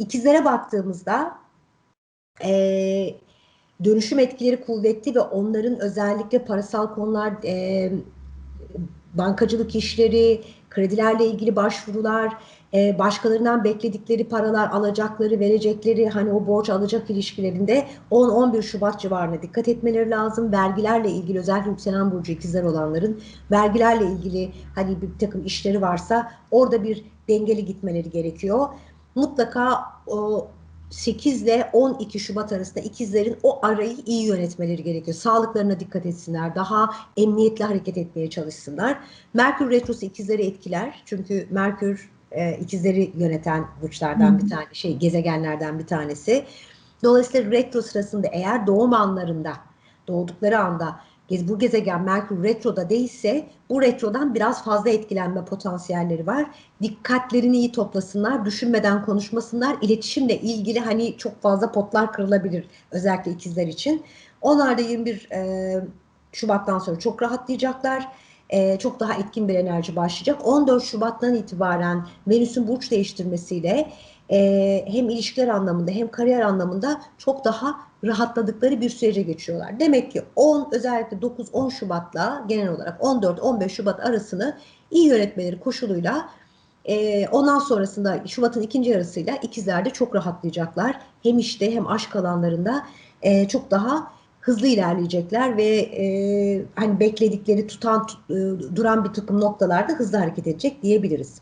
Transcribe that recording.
ikizlere baktığımızda e, dönüşüm etkileri kuvvetli ve onların özellikle parasal konular, e, bankacılık işleri, kredilerle ilgili başvurular, e, başkalarından bekledikleri paralar, alacakları, verecekleri hani o borç alacak ilişkilerinde 10-11 Şubat civarına dikkat etmeleri lazım. Vergilerle ilgili özellikle yükselen burcu ikizler olanların vergilerle ilgili hani bir takım işleri varsa orada bir dengeli gitmeleri gerekiyor. Mutlaka o 8 ile 12 Şubat arasında ikizlerin o arayı iyi yönetmeleri gerekiyor. Sağlıklarına dikkat etsinler, daha emniyetli hareket etmeye çalışsınlar. Merkür Retrosu ikizleri etkiler. Çünkü Merkür e, ikizleri yöneten burçlardan bir tane şey gezegenlerden bir tanesi. Dolayısıyla retro sırasında eğer doğum anlarında doğdukları anda bu gezegen Merkür retroda değilse bu retrodan biraz fazla etkilenme potansiyelleri var. Dikkatlerini iyi toplasınlar, düşünmeden konuşmasınlar. İletişimle ilgili hani çok fazla potlar kırılabilir özellikle ikizler için. Onlar da 21 e, Şubat'tan sonra çok rahatlayacaklar e, çok daha etkin bir enerji başlayacak. 14 Şubat'tan itibaren Venüs'ün burç değiştirmesiyle e, hem ilişkiler anlamında hem kariyer anlamında çok daha rahatladıkları bir sürece geçiyorlar. Demek ki 10 özellikle 9-10 Şubat'la genel olarak 14-15 Şubat arasını iyi yönetmeleri koşuluyla e, ondan sonrasında Şubat'ın ikinci yarısıyla ikizler de çok rahatlayacaklar. Hem işte hem aşk alanlarında e, çok daha hızlı ilerleyecekler ve e, hani bekledikleri tutan tut, e, duran bir takım noktalarda hızlı hareket edecek diyebiliriz.